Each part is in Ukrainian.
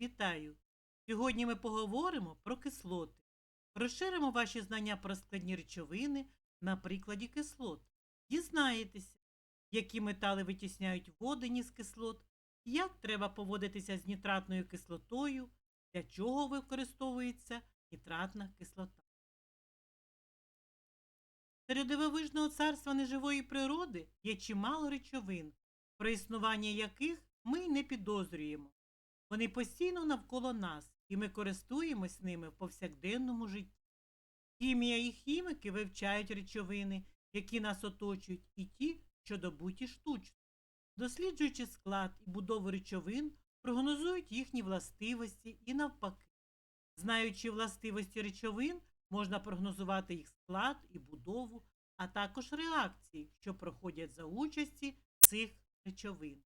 Вітаю! Сьогодні ми поговоримо про кислоти. Розширимо ваші знання про складні речовини на прикладі кислот. Дізнаєтеся, які метали витісняють водені з кислот, як треба поводитися з нітратною кислотою, для чого використовується нітратна кислота. Серед дивовижного царства неживої природи є чимало речовин, про існування яких ми й не підозрюємо. Вони постійно навколо нас, і ми користуємось ними в повсякденному житті. Хімія і хіміки вивчають речовини, які нас оточують, і ті, що добуті штучно. Досліджуючи склад і будову речовин, прогнозують їхні властивості і навпаки. Знаючи властивості речовин, можна прогнозувати їх склад і будову, а також реакції, що проходять за участі цих речовин.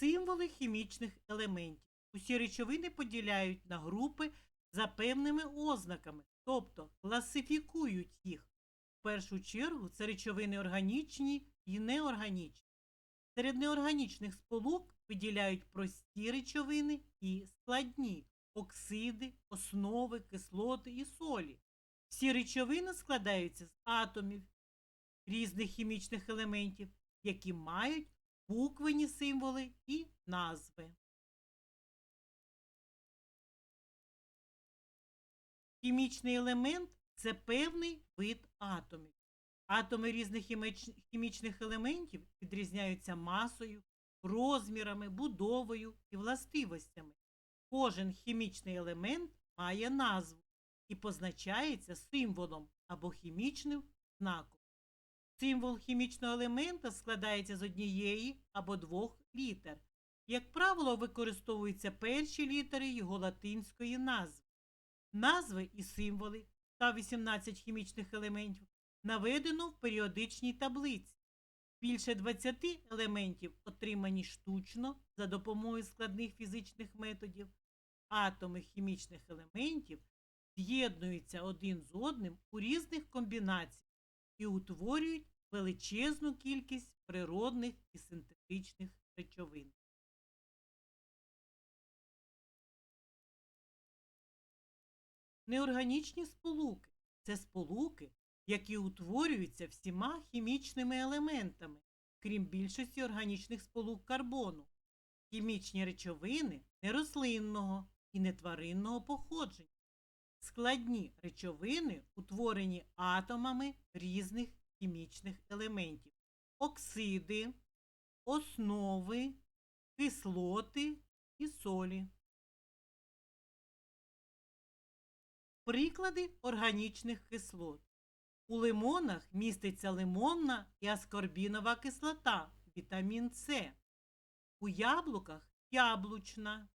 Символи хімічних елементів. Усі речовини поділяють на групи за певними ознаками, тобто класифікують їх. В першу чергу це речовини органічні і неорганічні. Серед неорганічних сполук виділяють прості речовини і складні оксиди, основи, кислоти і солі. Всі речовини складаються з атомів різних хімічних елементів, які мають буквені символи і назви. Хімічний елемент це певний вид атомів. Атоми різних хімічних елементів відрізняються масою, розмірами, будовою і властивостями. Кожен хімічний елемент має назву і позначається символом або хімічним знаком. Символ хімічного елемента складається з однієї або двох літер. Як правило, використовуються перші літери його латинської назви. Назви і символи та 18 хімічних елементів наведено в періодичній таблиці. Більше 20 елементів отримані штучно за допомогою складних фізичних методів. Атоми хімічних елементів з'єднуються один з одним у різних комбінаціях і утворюють величезну кількість природних і синтетичних речовин. Неорганічні сполуки це сполуки, які утворюються всіма хімічними елементами, крім більшості органічних сполук карбону. Хімічні речовини нерослинного і нетваринного походження. Складні речовини утворені атомами різних хімічних елементів. Оксиди, основи, кислоти і солі. Приклади органічних кислот. У лимонах міститься лимонна і аскорбінова кислота, вітамін С. У яблуках яблучна.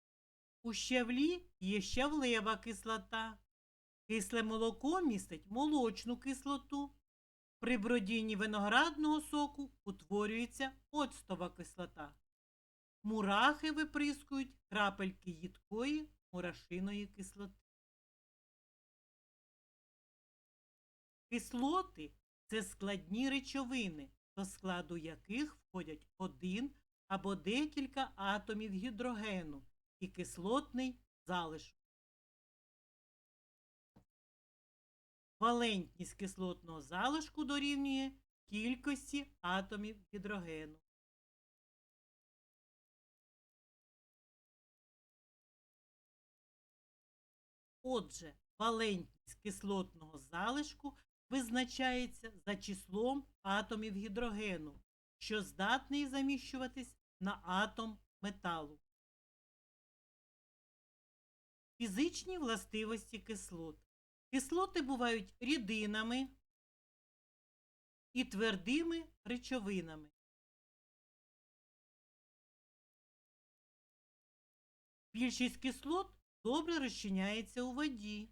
У щавлі є щавлева кислота. Кисле молоко містить молочну кислоту. При бродінні виноградного соку утворюється оцтова кислота. Мурахи виприскують крапельки їдкої мурашиної кислоти. Кислоти це складні речовини, до складу яких входять один або декілька атомів гідрогену і кислотний залишок. Валентність кислотного залишку дорівнює кількості атомів гідрогену. Отже, валентність кислотного залишку визначається за числом атомів гідрогену, що здатний заміщуватись на атом металу. Фізичні властивості кислот. Кислоти бувають рідинами і твердими речовинами. Більшість кислот добре розчиняється у воді.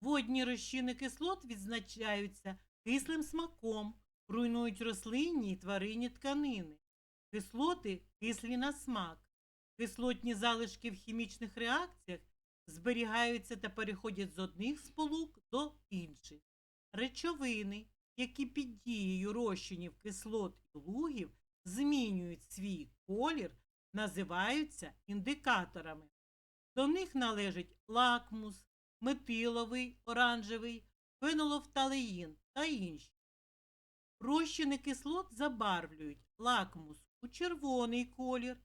Водні розчини кислот відзначаються кислим смаком, руйнують рослинні і тваринні тканини. Кислоти кислі на смак. Кислотні залишки в хімічних реакціях зберігаються та переходять з одних сполук до інших. Речовини, які під дією розчинів кислот і лугів змінюють свій колір називаються індикаторами. До них належать лакмус, метиловий, оранжевий, фенолфталеїн та інші. Розчини кислот забарвлюють лакмус у червоний колір,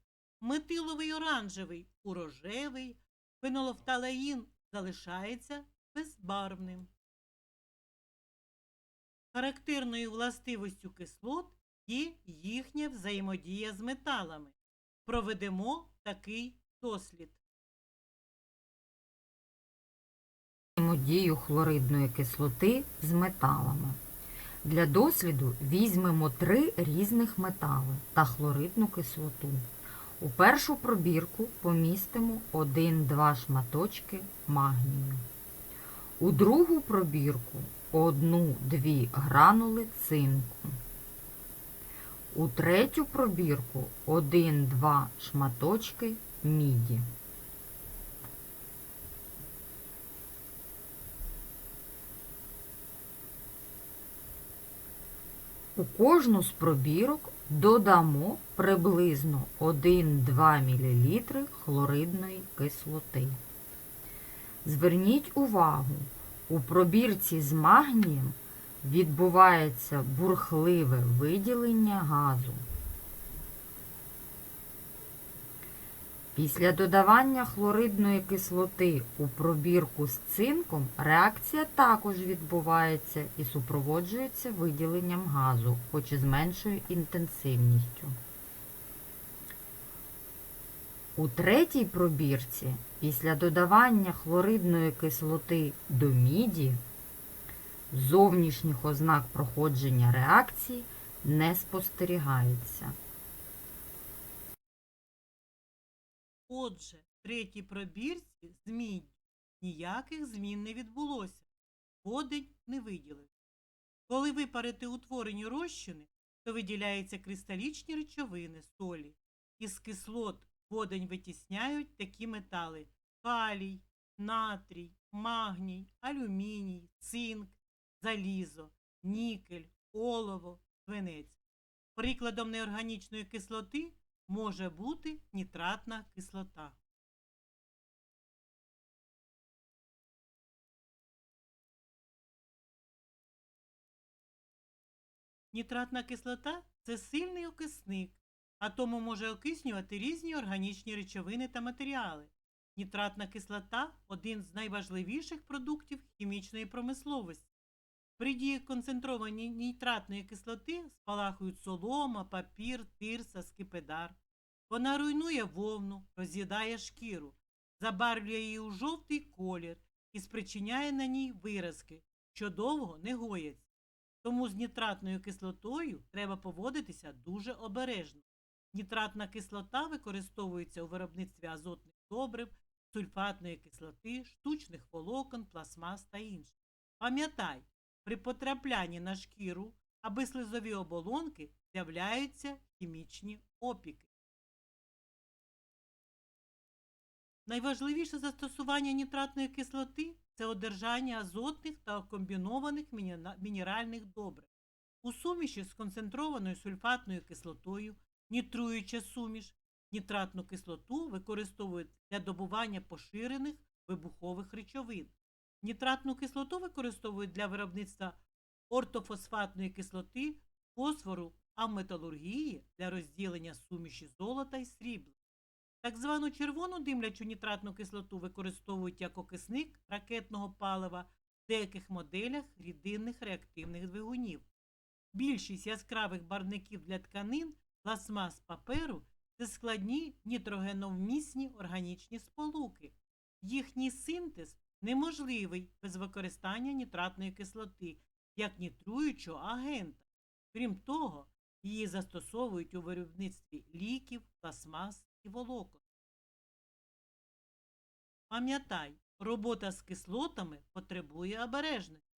метиловий оранжевий у рожевий, фенолфталеїн залишається безбарвним. Характерною властивістю кислот є їхня взаємодія з металами. Проведемо такий дослід. взаємодію хлоридної кислоти з металами. Для досліду візьмемо три різних метали та хлоридну кислоту. У першу пробірку помістимо 1-2 шматочки магнію. У другу пробірку 1-2 гранули цинку. У третю пробірку 1-2 шматочки міді. У кожну з пробірок додамо приблизно 1-2 мл хлоридної кислоти. Зверніть увагу, у пробірці з магнієм відбувається бурхливе виділення газу. Після додавання хлоридної кислоти у пробірку з цинком реакція також відбувається і супроводжується виділенням газу, хоч і з меншою інтенсивністю. У третій пробірці після додавання хлоридної кислоти до міді зовнішніх ознак проходження реакції не спостерігається. Отже, в третій пробірці з міддю ніяких змін не відбулося. Водень не виділився. Коли випарити утворені розчини, то виділяються кристалічні речовини солі. Із кислот водень витісняють такі метали калій, натрій, магній, алюміній, цинк, залізо, нікель, олово, свинець. Прикладом неорганічної кислоти може бути нітратна кислота. Нітратна кислота це сильний окисник, а тому може окиснювати різні органічні речовини та матеріали. Нітратна кислота один з найважливіших продуктів хімічної промисловості. При дії концентрованої нітратної кислоти спалахують солома, папір, тирса, скипидар. Вона руйнує вовну, роз'їдає шкіру, забарвлює її у жовтий колір і спричиняє на ній виразки, що довго не гояться. Тому з нітратною кислотою треба поводитися дуже обережно. Нітратна кислота використовується у виробництві азотних добрив, сульфатної кислоти, штучних волокон, пластмас та інше. Пам'ятай, при потраплянні на шкіру аби слизові оболонки з'являються хімічні опіки. Найважливіше застосування нітратної кислоти це одержання азотних та комбінованих мінеральних добрив. У суміші з концентрованою сульфатною кислотою, нітруюча суміш, нітратну кислоту використовують для добування поширених вибухових речовин. Нітратну кислоту використовують для виробництва ортофосфатної кислоти, фосфору, а в металургії для розділення суміші золота і срібла. Так звану червону димлячу нітратну кислоту використовують як окисник ракетного палива в деяких моделях рідинних реактивних двигунів. Більшість яскравих барвників для тканин, пластмас паперу це складні нітрогеновмісні органічні сполуки. Їхній синтез неможливий без використання нітратної кислоти як нітруючого агента. Крім того, її застосовують у виробництві ліків, пластмас і волокон. Пам'ятай, робота з кислотами потребує обережності.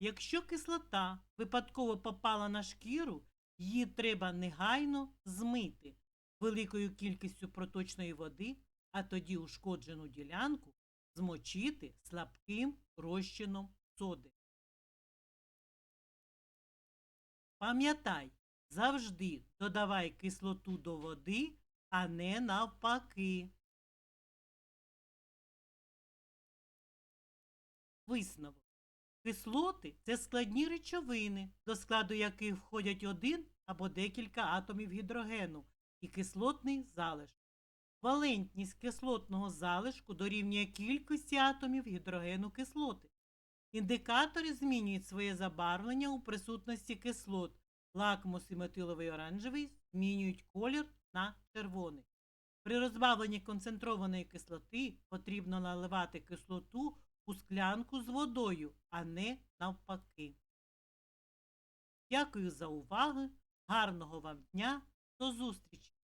Якщо кислота випадково попала на шкіру, її треба негайно змити великою кількістю проточної води, а тоді ушкоджену ділянку змочити слабким розчином соди. Пам'ятай, завжди додавай кислоту до води а не навпаки. Висновок. Кислоти це складні речовини, до складу яких входять один або декілька атомів гідрогену і кислотний залишок. Валентність кислотного залишку дорівнює кількості атомів гідрогену кислоти. Індикатори змінюють своє забарвлення у присутності кислот. Лакмус і метиловий оранжевий змінюють колір на червоний. При розбавленні концентрованої кислоти потрібно наливати кислоту у склянку з водою, а не навпаки. Дякую за увагу. Гарного вам дня. До зустрічі!